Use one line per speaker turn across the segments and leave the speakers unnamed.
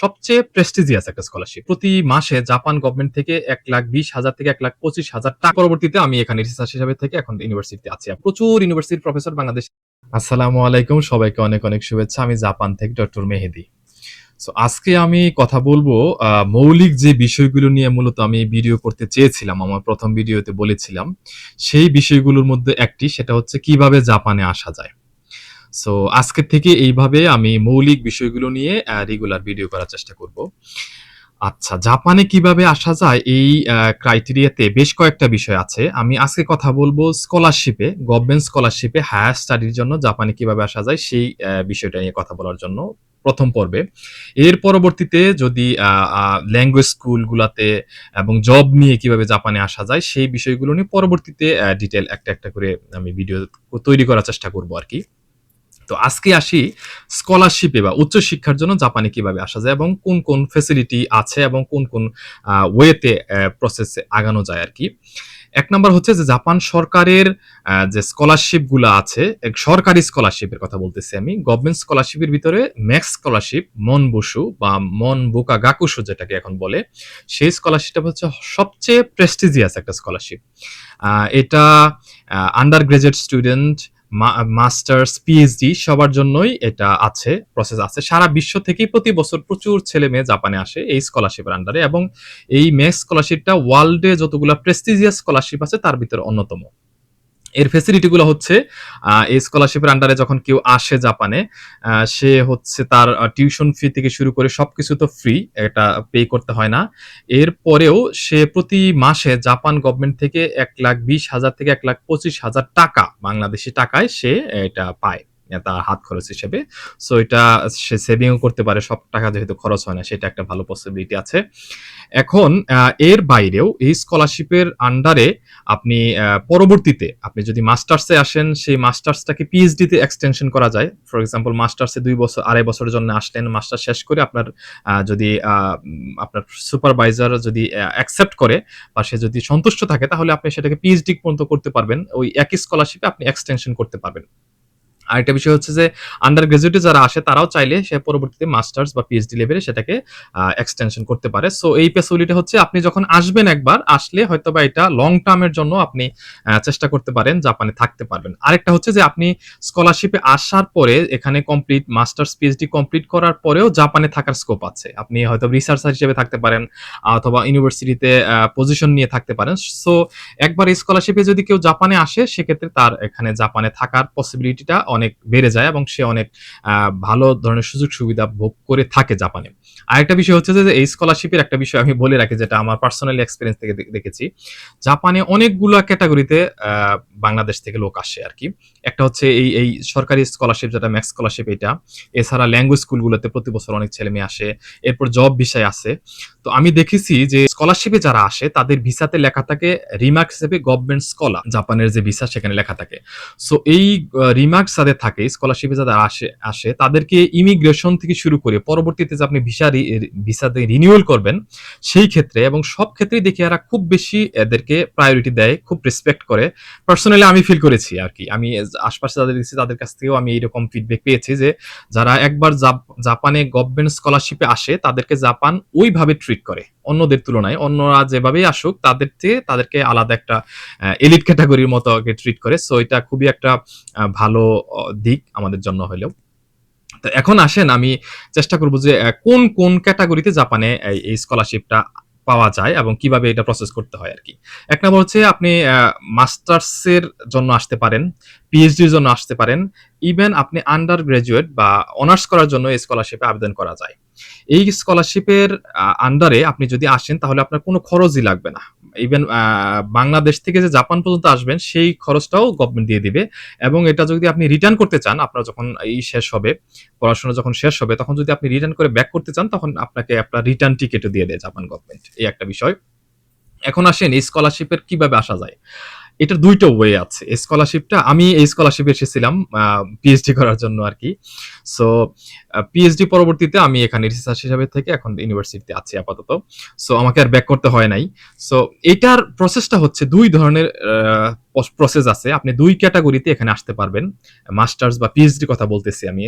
সবচেয়ে প্রেস্টিজিয়াস একটা স্কলারশিপ প্রতি মাসে জাপান গভর্নমেন্ট থেকে এক লাখ বিশ হাজার থেকে এক লাখ পঁচিশ হাজার টাকা পরবর্তীতে আমি এখানে রিসার্চ হিসাবে থেকে এখন ইউনিভার্সিটিতে আছি। প্রচুর ইউনিভার্সিটির প্রফেসর বাংলাদেশ। আসসালামু আলাইকুম, সবাইকে অনেক অনেক শুভেচ্ছা। আমি জাপান থেকে ডক্টর মেহেদি সো আজকে আমি কথা বলব মৌলিক যে বিষয়গুলো নিয়ে মূলত আমি ভিডিও করতে চেয়েছিলাম, আমার প্রথম ভিডিওতে বলেছিলাম, সেই বিষয়গুলোর মধ্যে একটি, সেটা হচ্ছে কীভাবে জাপানে আসা যায়। সো আজকের থেকে এইভাবে আমি মৌলিক বিষয়গুলো নিয়ে রেগুলার ভিডিও করার চেষ্টা করব। আচ্ছা জাপানে কীভাবে আসা যায় এই ক্রাইটেরিয়াতে বেশ কয়েকটা বিষয় আছে। আমি আজকে কথা বলব স্কলারশিপে গভর্নমেন্ট স্কলারশিপে হায়ার স্টাডির জন্য জাপানে কীভাবে আসা যায় সেই বিষয়টা নিয়ে কথা বলার জন্য প্রথম পর্বে। এর পরবর্তীতে যদি ল্যাঙ্গুয়েজ স্কুলগুলাতে এবং জব নিয়ে কীভাবে জাপানে আসা যায় সেই বিষয়গুলো নিয়ে পরবর্তীতে ডিটেল একটা একটা করে আমি ভিডিও তৈরি করার চেষ্টা করব আর কি। তো আজকে আসি স্কলারশিপে বা উচ্চশিক্ষার জন্য জাপানে কীভাবে আসা যায় এবং কোন কোন ফেসিলিটি আছে এবং কোন কোন ওয়েতে প্রসেসে আগানো যায় আর কি। এক নম্বর হচ্ছে যে জাপান সরকারের যে স্কলারশিপগুলো আছে সরকারি স্কলারশিপের কথা বলতেছি আমি গভর্নমেন্ট স্কলারশিপের ভিতরে ম্যাক্স স্কলারশিপ মন বসু বা মন বোকা গাকুসু যেটাকে এখন বলে, সেই স্কলারশিপটা হচ্ছে সবচেয়ে প্রেস্টিজিয়াস একটা স্কলারশিপ এটা undergraduate student masters PhD সবার জন্যই এটা আছে প্রসেস আছে। সারা বিশ্ব থেকেই প্রতি বছর প্রচুর ছেলে মেয়ে জাপানে আসে এই স্কলারশিপের আন্ডারে এবং এই মেয়ে স্কলারশিপটা ওয়ার্ল্ডে যতগুলো প্রেস্টিজিয়াস স্কলারশিপ আছে তার ভিতরে অন্যতম। এর ফেসিলিটিগুলো হচ্ছে এই স্কলারশিপের আন্ডারে যখন কেউ আসে জাপানে সে হচ্ছে তার টিউশন ফি থেকে শুরু করে সবকিছু তো ফ্রি এটা পে করতে হয় না। এরপরেও সে প্রতি মাসে জাপান গভর্নমেন্ট থেকে এক লাখ বিশ হাজার থেকে এক লাখ পঁচিশ হাজার টাকা, বাংলাদেশি টাকায় সে এটা পায়। তার হাত খরচ হিসেবে। সো এটা সে সেভিংও করতে পারে, সব টাকা যেহেতু খরচ হয় না, সেটা একটা ভালো পসিবিলিটি আছে। এখন এর বাইরেও এই স্কলারশিপের আন্ডারে আপনি পরবর্তীতে আপনি যদি মাস্টার্সে আসেন, সেই মাস্টার্সটাকে পিএইচডি তে এক্সটেনশন করা যায়। ফর এক্সাম্পল মাস্টার্সে দুই বছর, আড়াই বছরের জন্য আসলেন মাস্টার শেষ করে আপনার যদি আপনার সুপারভাইজার যদি অ্যাকসেপ্ট করে বা সে যদি সন্তুষ্ট থাকে, তাহলে আপনি সেটাকে পিএইচডি পর্যন্ত করতে পারবেন। ওই একই স্কলারশিপে আপনি এক্সটেনশন করতে পারবেন। আরেকটা বিষয় হচ্ছে যে আন্ডার গ্রাজুয়েটে যারা আসে, তারাও চাইলে সে পরবর্তীতে মাস্টার্স বা পিএইচডি লেভেলে সেটাকে এক্সটেনশন করতে পারে। সো এই ফ্যাসিলিটি হচ্ছে আপনি যখন আসবেন একবার, আসলে হয়তো বা এটা লং টার্মের জন্য আপনি চেষ্টা করতে পারেন, জাপানে থাকতে পারবেন। আরেকটা হচ্ছে যে, আপনি স্কলারশিপে আসার পরে এখানে কমপ্লিট মাস্টার্স পিএইচডি কমপ্লিট করার পরেও জাপানে থাকার স্কোপ আছে। আপনি হয়তো রিসার্চার হিসেবে থাকতে পারেন, অথবা ইউনিভার্সিটিতে পজিশন নিয়ে থাকতে পারেন। সো একবার স্কলারশিপে যদি কেউ জাপানে আসে, সেক্ষেত্রে তার এখানে জাপানে থাকার পসিবিলিটিটা অনেক বেড়ে যায় এবং সে অনেক ভালো ধরনের সুযোগ সুবিধা ভোগ করে থাকে জাপানে। আরেকটা বিষয় হচ্ছে যে এই স্কলারশিপের একটা বিষয় আমি বলে রাখি, যেটা আমার পার্সোনালি এক্সপিরিয়েন্স থেকে দেখেছি। জাপানে অনেকগুলো ক্যাটাগরিতে বাংলাদেশ থেকে লোক আসে আর কি। একটা হচ্ছে এই এই সরকারি স্কলারশিপ যেটা ম্যাক্স স্কলারশিপ এটা, এছাড়া ল্যাঙ্গুয়েজ স্কুলগুলোতে প্রতি বছর অনেক ছেলে মেয়ে আসে, এরপর জব বিষয় আছে তো আমি দেখেছি যে স্কলারশিপে যারা আসে, তাদের ভিসাতে লেখা থাকে রিমার্ক হিসেবে গভর্নমেন্ট স্কলার জাপানের যে ভিসা সেখানে লেখা থাকে। সো এই রিমার্কস যাদের থাকে স্কলারশিপে যারা আসে আসে, তাদেরকে ইমিগ্রেশন থেকে শুরু করে পরবর্তীতে যে আপনি ভিসা ভিসাতে রিনিউয়াল করবেন, সেই ক্ষেত্রে এবং সব ক্ষেত্রেই দেখি এরা খুব বেশি এদেরকে প্রায়োরিটি দেয়, খুব রেসপেক্ট করে। পার্সোনালি আমি ফিল করেছি আর কি। আমি আশপাশে যাদের দেখছি, তাদের কাছ থেকেও আমি এইরকম ফিডব্যাক পেয়েছি যে, যারা একবার জাপানে গভর্নমেন্ট স্কলারশিপে আসে, তাদেরকে জাপান ওইভাবে ট্রিট করে। অন্যদের তুলনায়, অন্যরা যেভাবেই আসুক, তাদের চেয়ে তাদেরকে আলাদা একটা এলিট ক্যাটাগরির মতো ট্রিট করে। সো এটা খুবই একটা ভালো দিক আমাদের জন্য হলেও। তো এখন আসেন, আমি চেষ্টা করব যে কোন কোন ক্যাটাগরিতে জাপানে এই স্কলারশিপটা পাওয়া যায় এবং কীভাবে এটা প্রসেস করতে হয় আর কি। এক নম্বর হচ্ছে আপনি মাস্টার্সের জন্য আসতে পারেন পিএইচডির জন্য আসতে পারেন ইভেন আপনি আন্ডার গ্রাজুয়েট বা অনার্স করার জন্য এই স্কলারশিপে আবেদন করা যায়। এই স্কলারশিপের আন্ডারে আপনি যদি আসেন তাহলে আপনার কোনো খরচই লাগবে না। ইভেন বাংলাদেশ থেকে যে জাপান পর্যন্ত আসবেন, সেই খরচটাও গভর্নমেন্ট দিয়ে দিবে। এবং এটা যদি আপনি রিটার্ন করতে চান, আপনার যখন এই শেষ হবে, পড়াশোনা যখন শেষ হবে, তখন যদি আপনি রিটার্ন করে ব্যাক করতে চান, তখন আপনাকে আপনার রিটার্ন টিকিটও দিয়ে দেয় জাপান গভর্নমেন্ট এই একটা বিষয়। এখন আসেন, এই স্কলারশিপের কীভাবে আসা যায়? এটার দুইটা ওয়ে আছে। স্কলারশিপটা আমি এই স্কলারশিপে এসেছিলাম পিএইচডি করার জন্য আর কি। সো পিএইচডি পরবর্তীতে আমি এখানে রিসার্চ হিসাবে থেকে এখন ইউনিভার্সিটিতে আছি আপাতত। সো আমাকে আর ব্যাক করতে হয় নাই। সো এটার প্রসেসটা হচ্ছে দুই ধরনের প্রসেস আছে। আপনি দুই ক্যাটাগরিতে এখানে আসতে পারবেন। মাস্টার্স বা পিএইচডি কথা বলতেছি আমি।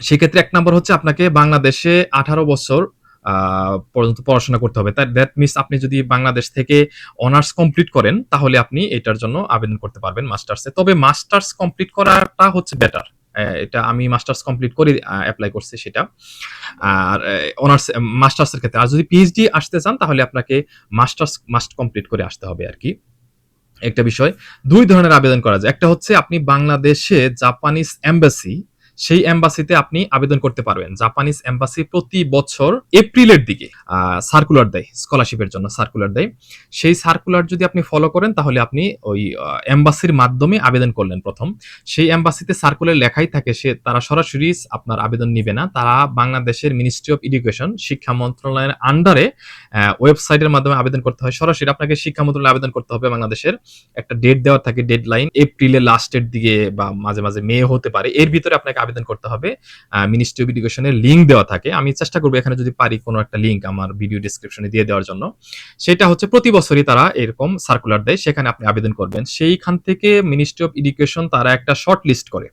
সেক্ষেত্রে এক নম্বর হচ্ছে আপনাকে বাংলাদেশে আঠারো বছর পর্যন্ত পড়াশোনা করতে হবে। তার দ্যাট মিনস আপনি যদি বাংলাদেশ থেকে অনার্স কমপ্লিট করেন, তাহলে আপনি এটার জন্য আবেদন করতে পারবেন মাস্টার্সে তবে মাস্টার্স কমপ্লিট করাটা হচ্ছে বেটার এটা আমি মাস্টার্স কমপ্লিট করে অ্যাপ্লাই করছি সেটা। আর অনার্স মাস্টার্সের ক্ষেত্রে। আর যদি পিএইচডি আসতে চান, তাহলে আপনাকে মাস্টার্স মাস্ট কমপ্লিট করে আসতে হবে আর কি। একটা বিষয়। দুই ধরনের আবেদন করা যায়। একটা হচ্ছে আপনি বাংলাদেশে জাপানিজ এম্বাসি সেই এম্বাসিতে আপনি আবেদন করতে পারবেন। জাপানিজ এম্বাসি প্রতি বছর এপ্রিলের দিকে সার্কুলার দেয় স্কলারশিপের জন্য সার্কুলার দেয় সেই সার্কুলার যদি আপনি ফলো করেন, তাহলে আপনি ওই এম্বাসির মাধ্যমে আবেদন করলেন প্রথম। সেই এম্বাসিতে সার্কুলার লেখাই থাকে সে, তারা সরাসরি আপনার আবেদন নিবে না। তারা বাংলাদেশের মিনিস্ট্রি অফ এডুকেশন শিক্ষা মন্ত্রণালয়ের আন্ডারে ওয়েবসাইটের মাধ্যমে আবেদন করতে হয়। সরাসরি আপনাকে শিক্ষা মন্ত্রণালয়ে আবেদন করতে হবে বাংলাদেশের। একটা ডেট দেওয়া থাকে ডেড লাইন এপ্রিলের লাস্টের দিকে বা মাঝে মাঝে মে হতে পারে। এর ভিতরে আপনাকে আবেদন করতে হবে। মিনিস্ট্রি অফ এডুকেশনের লিঙ্ক দেওয়া থাকে। আমি চেষ্টা করব এখানে যদি পারি কোনো একটা লিঙ্ক আমার ভিডিও ডিসক্রিপশনে দিয়ে দেওয়ার জন্য। সেটা হচ্ছে প্রতি বছরই তারা এরকম সার্কুলার দেয়, সেখানে আপনি আবেদন করবেন। সেইখান থেকে মিনিস্ট্রি অফ এডুকেশন তারা একটা শর্ট লিস্ট করে।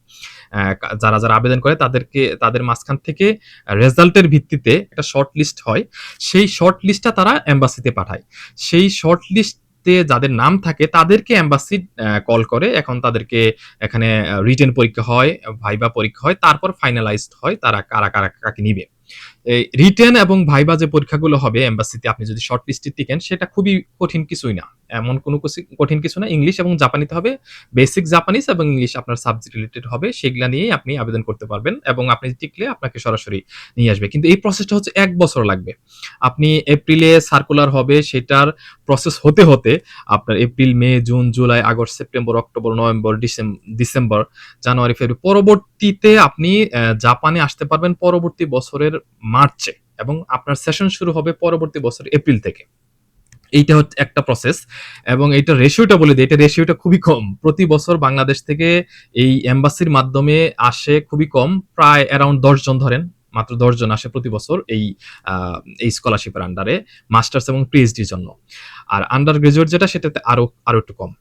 যারা যারা আবেদন করে তাদেরকে, তাদের মাঝখান থেকে রেজাল্টের ভিত্তিতে একটা শর্ট লিস্ট হয়। সেই শর্ট লিস্টটা তারা এম্বাসিতে পাঠায়। সেই শর্ট লিস্ট যাদের নাম থাকে, তাদেরকে অ্যাম্বাসি কল করে। এখন তাদেরকে এখানে রিটেন পরীক্ষা হয় ভাইবা পরীক্ষা হয়, তারপর ফাইনালাইজড হয়, তারা কারা কারা, কাকে নিবে। রিটেন এবং ভাইবা যে পরীক্ষাগুলো হবে এম্বাসিতে আপনি যদি শর্ট লিস্টে টিকেন, সেটা খুবই কঠিন কিছুই না। এমন কোনো কঠিন কিছু না। ইংলিশ এবং জাপানিতে হবে বেসিক জাপানিজ এবং ইংলিশ আপনার সাবজেক্ট রিলেটেড হবে, সেগুলা নিয়েই আপনি আবেদন করতে পারবেন এবং আপনি টিকলে আপনাকে সরাসরি নিয়ে আসবে। কিন্তু এই প্রসেসটা হচ্ছে এক বছর লাগবে। আপনি এপ্রিলে সার্কুলার হবে, সেটার প্রসেস হতে হতে আপনার April May June July August September October November December January February পরবর্তীতে আপনি জাপানে আসতে পারবেন। পরবর্তী বছরের মার্চে এবং আপনার সেশন শুরু হবে পরবর্তী বছর এপ্রিল থেকে। এইটা হচ্ছে একটা প্রসেস এবং এইটা রেশিওটা বলে দিই, এটা রেশিওটা খুবই কম। প্রতি বছর বাংলাদেশ থেকে এই এম্বাসির মাধ্যমে আসে খুবই কম, প্রায় অ্যারাউন্ড দশ জন ধরেন, মাত্র দশ জন আসে প্রতি বছর এই এই স্কলারশিপের আন্ডারে মাস্টার্স এবং পিএইচডির জন্য। আর আন্ডার গ্রাজুয়েট যেটা, সেটাতে আরও আরও একটু কম।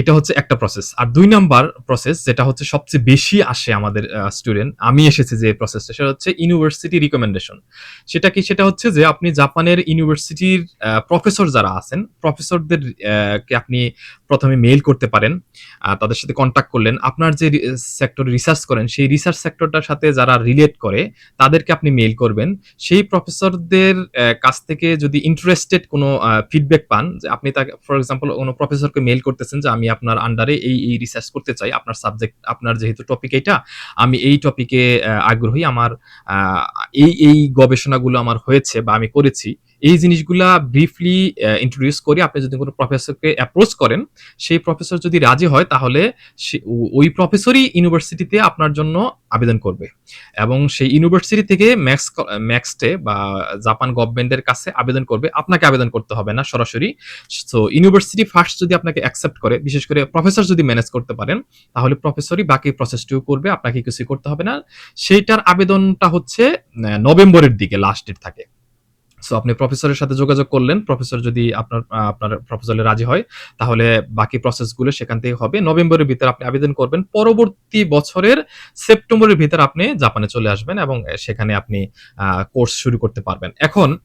এটা হচ্ছে একটা প্রসেস আর দুই নাম্বার প্রসেস যেটা হচ্ছে সবচেয়ে বেশি আসে আমাদের স্টুডেন্ট আমি এসেছি যে প্রসেসটা সেটা হচ্ছে ইউনিভার্সিটি রিকমেন্ডেশন সেটা কি? সেটা হচ্ছে যে আপনি জাপানের ইউনিভার্সিটির প্রফেসর যারা আছেন প্রফেসরদের কে আপনি প্রথমে মেইল করতে পারেন তাদের সাথে কন্ট্যাক্ট করলেন, আপনার যে সেক্টর রিসার্চ করেন, সেই রিসার্চ সেক্টরটার সাথে যারা রিলেট করে, তাদেরকে আপনি মেইল করবেন। সেই প্রফেসরদের কাছ থেকে যদি ইন্টারেস্টেড কোনো ফিডব্যাক পান, যে আপনি তাকে ফর এক্সাম্পল কোনো প্রফেসরকে মেইল করতেছেন যে আমি আপনার আন্ডারে এই এই রিসার্চ করতে চাই। আপনার সাবজেক্ট আপনার যেহেতু টপিক এটা আমি এই টপিকে আগ্রহী। আমার এই এই গবেষণাগুলো আমার হয়েছে বা আমি করেছি। এই জিনিসগুলা ব্রিফলি ইন্ট্রোডিউস করে। আপনি যদি কোনো প্রফেসরকে অ্যাপ্রোচ করেন, সেই প্রফেসর যদি রাজি হয়, তাহলে ওই প্রফেসরই ইউনিভার্সিটিতে আপনার জন্য আবেদন করবে। এবং সেই ইউনিভার্সিটি থেকে ম্যাক্স ম্যাক্সটে বা জাপান গভর্নমেন্টের কাছে আবেদন করবে। আপনাকে আবেদন করতে হবে না সরাসরি। সো ইউনিভার্সিটি ফার্স্ট যদি আপনাকে অ্যাকসেপ্ট করে, বিশেষ করে প্রফেসর যদি ম্যানেজ করতে পারেন, তাহলে প্রফেসরই বাকি প্রসেসটিও করবে, আপনাকে কিছু করতে হবে না। সেইটার আবেদনটা হচ্ছে নভেম্বরের দিকে লাস্ট ডেট থাকে। সো আপনি প্রফেসরের সাথে যোগাযোগ করলেন। প্রফেসর যদি আপনার আপনার প্রপোজালে রাজি হয়, তাহলে বাকি প্রসেসগুলো সেখান থেকে হবে। নভেম্বরের ভিতরে আপনি আবেদন করবেন। পরবর্তী বছরের সেপ্টেম্বরের ভিতরে আপনি জাপানে চলে আসবেন এবং সেখানে আপনি কোর্স শুরু করতে পারবেন। এখন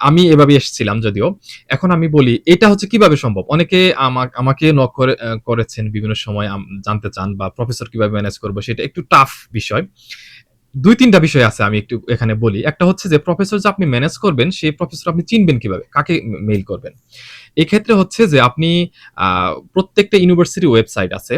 আমি এভাবে এসেছিলাম যদিও। এখন আমি বলি, এটা হচ্ছে কীভাবে সম্ভব? অনেকে আমা- আমাকে নক করে করেছেন বিভিন্ন সময় জানতে চান বা প্রফেসর কীভাবে ম্যানেজ করব, সেটা একটু টাফ বিষয়। দুই, তিনটা বিষয় আছে আমি একটু এখানে বলি। একটা হচ্ছে যে প্রফেসর যে আপনি ম্যানেজ করবেন, সেই প্রফেসর আপনি চিনবেন কীভাবে? কাকে মেইল করবেন? এক্ষেত্রে হচ্ছে যে আপনি প্রত্যেকটা ইউনিভার্সিটি ওয়েবসাইট আছে।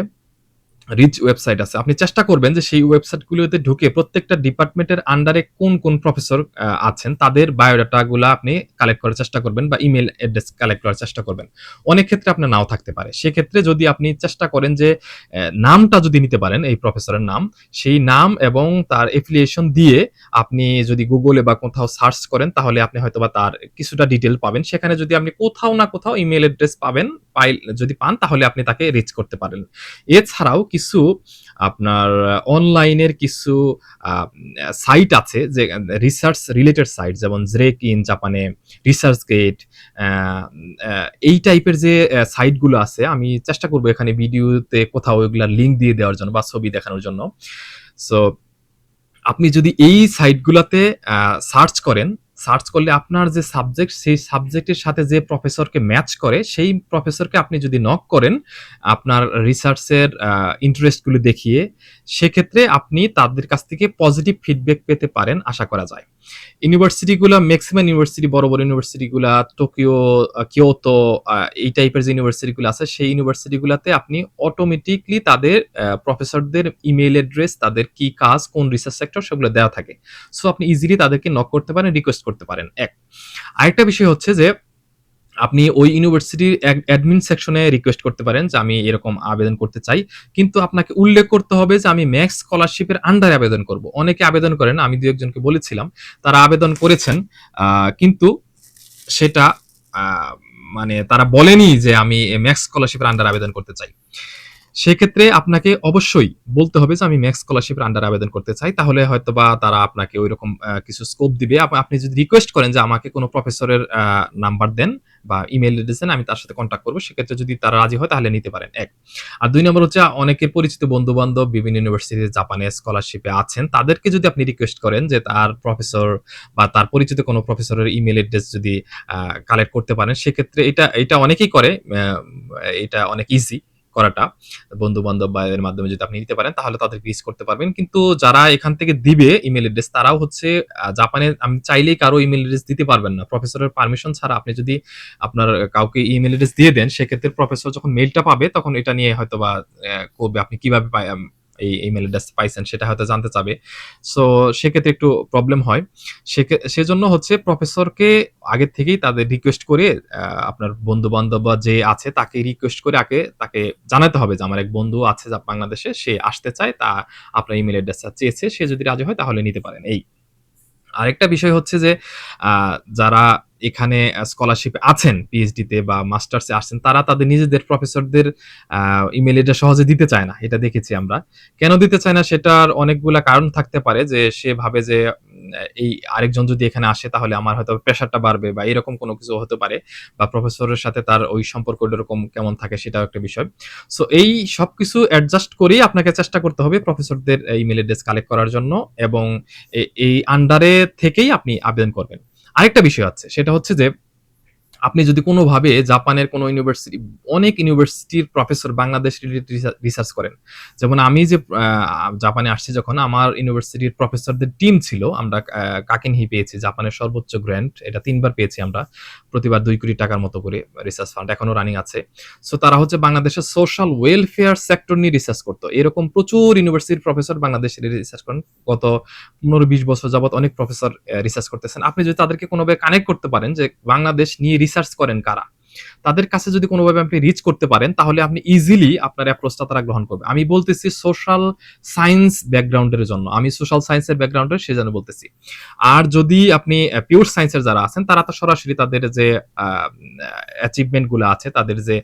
রিচ ওয়েবসাইট আছে। আপনি চেষ্টা করবেন যে সেই ওয়েবসাইটগুলোতে ঢুকে প্রত্যেকটা ডিপার্টমেন্টের আন্ডারে কোন কোন প্রফেসর আছেন, তাদের বায়োডাটাগুলো আপনি কালেক্ট করার চেষ্টা করবেন বা ইমেল অ্যাড্রেস কালেক্ট করার চেষ্টা করবেন। অনেক ক্ষেত্রে আপনার নাও থাকতে পারে। সেক্ষেত্রে যদি আপনি চেষ্টা করেন যে নামটা যদি নিতে পারেন, এই প্রফেসরের নাম, সেই নাম এবং তার এফিলিয়েশন দিয়ে আপনি যদি গুগলে বা কোথাও সার্চ করেন, তাহলে আপনি হয়তোবা তার কিছুটা ডিটেল পাবেন। সেখানে যদি আপনি কোথাও না কোথাও ইমেল অ্যাড্রেস পাবেন পাই যদি পান, তাহলে আপনি তাকে রিচ করতে পারেন। এছাড়াও কিছু আপনার অনলাইনের কিছু সাইট আছে যে রিসার্চ রিলেটেড সাইট যেমন জ্রেক ইন জাপানে রিসার্চ গেট এই টাইপের যে সাইটগুলো আছে, আমি চেষ্টা করব এখানে ভিডিওতে কোথাও এগুলার লিঙ্ক দিয়ে দেওয়ার জন্য বা ছবি দেখানোর জন্য। সো আপনি যদি এই সাইটগুলোতে সার্চ করেন সার্চ করলে আপনার যে সাবজেক্ট, সেই সাবজেক্টের সাথে যে প্রফেসরকে ম্যাচ করে, সেই প্রফেসরকে আপনি যদি নক করেন, আপনার রিসার্চের ইন্টারেস্টগুলি দেখিয়ে সেক্ষেত্রে আপনি তাদের কাছ থেকে পজিটিভ ফিডব্যাক পেতে পারেন, আশা করা যায়। ইউনিভার্সিটিগুলো ম্যাক্সিমাম ইউনিভার্সিটি, বড় বড় ইউনিভার্সিটিগুলো, টোকিও কিয়োতো এই টাইপের যে ইউনিভার্সিটিগুলো আছে, সেই ইউনিভার্সিটিগুলোতে আপনি অটোমেটিকলি তাদের প্রফেসরদের ইমেল অ্যাড্রেস তাদের কি কাজ, কোন রিসার্চ সেক্টর সেগুলো দেওয়া থাকে। সো আপনি ইজিলি তাদেরকে নক করতে পারেন রিকোয়েস্ট করতে পারেন। এক। আরেকটা বিষয় হচ্ছে যে আপনি ওই ইউনিভার্সিটির অ্যাডমিন সেকশনে রিকোয়েস্ট করতে পারেন যে আমি এরকম আবেদন করতে চাই। কিন্তু আপনাকে উল্লেখ করতে হবে যে আমি ম্যাক্স স্কলারশিপের আন্ডারে আবেদন করব। অনেকে আবেদন করেন আমি দু একজনকে বলেছিলাম, তারা আবেদন করেছেন। কিন্তু সেটা মানে তারা বলেনি যে আমি ম্যাক্স স্কলারশিপের আন্ডার আবেদন করতে চাই। সেক্ষেত্রে আপনাকে অবশ্যই বলতে হবে যে আমি ম্যাক্স স্কলারশিপের আন্ডার আবেদন করতে চাই। তাহলে হয়তো বা তারা আপনাকে ওই রকম কিছু স্কোপ দিবে। আপনি যদি রিকোয়েস্ট করেন যে আমাকে কোনো প্রফেসরের নাম্বার দেন বা ইমেল অ্যাড্রেস দেন, আমি তার সাথে কন্ট্যাক্ট করব। সেক্ষেত্রে যদি তারা রাজি হয়, তাহলে নিতে পারেন। এক। আর দুই নম্বর হচ্ছে অনেকের পরিচিত বন্ধু বান্ধব বিভিন্ন ইউনিভার্সিটিতে জাপানে স্কলারশিপে আছেন। তাদেরকে যদি আপনি রিকোয়েস্ট করেন যে তার প্রফেসর বা তার পরিচিত কোনো প্রফেসরের ইমেল অ্যাড্রেস যদি কালেক্ট করতে পারেন, সেক্ষেত্রে এটা এটা অনেকেই করে এটা অনেক ইজি করাটা বন্ধু বান্ধব বা এর মাধ্যমে যদি আপনি নিতে পারেন, তাহলে তাদেরকে রিচ করতে পারবেন। কিন্তু যারা এখান থেকে দিবে ইমেল অ্যাড্রেস তারাও হচ্ছে জাপানে আমি চাইলেই কারও ইমেল অ্যাড্রেস দিতে পারবেন না। প্রফেসরের পারমিশন ছাড়া আপনি যদি আপনার কাউকে ইমেল অ্যাড্রেস দিয়ে দেন, সেক্ষেত্রে প্রফেসর যখন মেলটা পাবে, তখন এটা নিয়ে হয়তো বা করবে। আপনি কীভাবে আম, এই ইমেল অ্যাড্রেস পাইছেন সেটা হয়তো জানতে চাবে। সো সেক্ষেত্রে একটু প্রবলেম হয়। সেজন্য হচ্ছে প্রফেসরকে আগে থেকেই তাদের রিকোয়েস্ট করে আপনার বন্ধু বান্ধব বা যে আছে তাকে রিকোয়েস্ট করে আগে তাকে জানাতে হবে যে আমার এক বন্ধু আছে যা বাংলাদেশে সে আসতে চায় তা আপনার ইমেল অ্যাড্রেসটা চেয়েছে সে যদি রাজি হয় তাহলে নিতে পারেন। এই আরেকটা বিষয় হচ্ছে যে যারা এখানে স্কলারশিপে আছেন পিএইচডিতে বা মাস্টার্সে আসছেন, তারা তাদের নিজেদের প্রফেসরদের ইমেল এটা সহজে দিতে চায় না। এটা দেখেছি আমরা। কেন দিতে চায় না? সেটার অনেকগুলা কারণ থাকতে পারে যে, সে ভাবে যে এই আরেকজন যদি এখানে আসে, তাহলে আমার হয়তো প্রেশারটা বাড়বে বা এরকম কোনো কিছু হতে পারে বা প্রফেসরের সাথে তার ওই সম্পর্ক এরকম কেমন থাকে সেটাও একটা বিষয়। সো এই সব কিছু অ্যাডজাস্ট করেই আপনাকে চেষ্টা করতে হবে প্রফেসরদের ইমেল অ্যাড্রেস কালেক্ট করার জন্য এবং এই আন্ডারে থেকেই আপনি আবেদন করবেন। আরেকটা বিষয় আছে, সেটা হচ্ছে যে আপনি যদি কোনোভাবে জাপানের কোনো ইউনিভার্সিটি অনেক ইউনিভার্সিটির প্রফেসর বাংলাদেশ রিলেটেড রিসার্চ করেন। যেমন আমি যে জাপানে আসছি যখন, আমার ইউনিভার্সিটির প্রফেসরদের টিম ছিল, আমরা কাকিনহি পেয়েছি, জাপানের সর্বোচ্চ গ্র্যান্ট এটা তিনবার পেয়েছি আমরা, প্রতিবার দুই কোটি টাকার মতো করে রিসার্চ ফান্ড এখনও রানিং আছে। সো তারা হচ্ছে বাংলাদেশের সোশ্যাল ওয়েলফেয়ার সেক্টর নিয়ে রিসার্চ করতো। এরকম প্রচুর ইউনিভার্সিটির প্রফেসর বাংলাদেশে রিসার্চ করেন। গত পনেরো বিশ বছর যাবত অনেক প্রফেসর রিসার্চ করতেছেন। আপনি যদি তাদেরকে কোনোভাবে কানেক্ট করতে পারেন যে, বাংলাদেশ নিয়ে রিসার্চ করেন কারা? তাদের কাছে যদি কোনোভাবে আপনি রিচ করতে পারেন, তাহলে আপনি ইজিলি আপনার অ্যাপ্রোচটা তারা গ্রহণ করবে। আমি বলতেছি সোশ্যাল সায়েন্স ব্যাকগ্রাউন্ডের জন্য। আমি সোশ্যাল সায়েন্সের ব্যাকগ্রাউন্ডের সে জন্য বলতেছি। আর যদি আপনি পিওর সায়েন্সের যারা আছেন, তারা তো সরাসরি তাদের যে অ্যাচিভমেন্টগুলো আছে, তাদের যে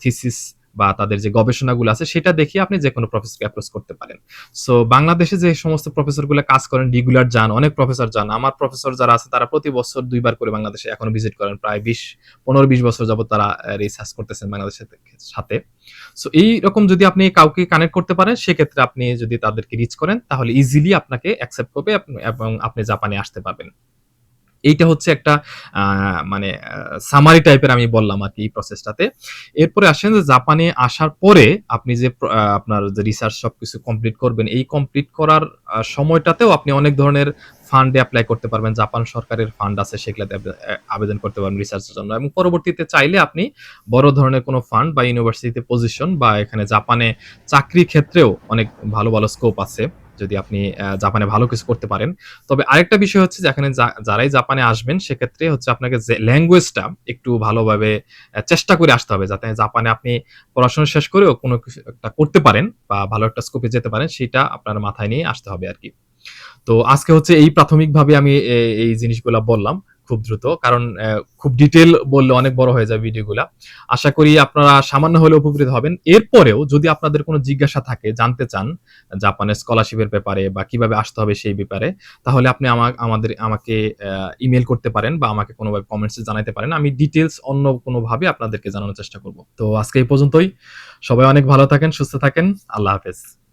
থিসিস বা তাদের যে গবেষণাগুলো আছে, সেটা দেখে আপনি যে কোনো প্রফেসরকে অ্যাপ্রোচ করতে পারেন। সো বাংলাদেশে যে সমস্ত প্রফেসরগুলো কাজ করেন রেগুলার যান, অনেক প্রফেসর যান, আমার প্রফেসর যারা আছে, তারা প্রতি বছর দুইবার করে বাংলাদেশে এখনও ভিজিট করেন। প্রায় বিশ, পনেরো, বিশ বছর যাবত তারা রিসার্চ করতেছেন বাংলাদেশের সাথে। সো এই রকম যদি আপনি কাউকে কানেক্ট করতে পারেন, সেক্ষেত্রে আপনি যদি তাদেরকে রিচ করেন, তাহলে ইজিলি আপনাকে অ্যাকসেপ্ট করবে এবং আপনি জাপানে আসতে পারবেন। এইটা হচ্ছে একটা মানে সামারি টাইপের আমি বললাম আর কি এই প্রসেসটাতে এরপরে আসেন যে জাপানে আসার পরে আপনি যে আপনার যে রিসার্চ সবকিছু কমপ্লিট করবেন, এই কমপ্লিট করার সময়টাতেও আপনি অনেক ধরনের ফান্ডে অ্যাপ্লাই করতে পারবেন। জাপান সরকারের ফান্ড আছে সেগুলোতে আবেদন করতে পারবেন রিসার্চের জন্য। এবং পরবর্তীতে চাইলে আপনি বড় ধরনের কোনো ফান্ড বা ইউনিভার্সিটিতে পজিশন বা এখানে জাপানে চাকরি ক্ষেত্রেও অনেক ভালো ভালো স্কোপ আছে। যদি আপনি জাপানে ভালো কিছু করতে পারেন। তবে আরেকটা বিষয় হচ্ছে যে এখানে যারাই জাপানে আসবেন, সেক্ষেত্রে হচ্ছে আপনাকে যে ল্যাঙ্গুয়েজটা একটু ভালোভাবে চেষ্টা করে আসতে হবে যাতে জাপানে আপনি পড়াশোনা শেষ করেও কোনো কিছু একটা করতে পারেন বা ভালো একটা স্কোপে যেতে পারেন, সেটা আপনার মাথায় নিয়ে আসতে হবে আর কি তো আজকে হচ্ছে এই প্রাথমিকভাবে আমি এই জিনিসগুলো বললাম। খুব দ্রুত, কারণ খুব ডিটেল বললে অনেক বড় হয়ে যায় ভিডিওগুলা। আশা করি আপনারা সামান্য হলে উপকৃত হবেন। এরপরেও যদি আপনাদের কোনো জিজ্ঞাসা থাকে, জানতে চান জাপানের স্কলারশিপের ব্যাপারে বা কীভাবে আসতে হবে সেই ব্যাপারে, তাহলে আপনি আমা- আমাদের, আমাকে ইমেল করতে পারেন বা আমাকে কোনোভাবে কমেন্টসে জানাতে পারেন। আমি ডিটেলস অন্য কোনোভাবে আপনাদেরকে জানানোর চেষ্টা করব। তো আজকে এই পর্যন্তই। সবাই অনেক ভালো থাকেন, সুস্থ থাকেন। আল্লাহ হাফেজ।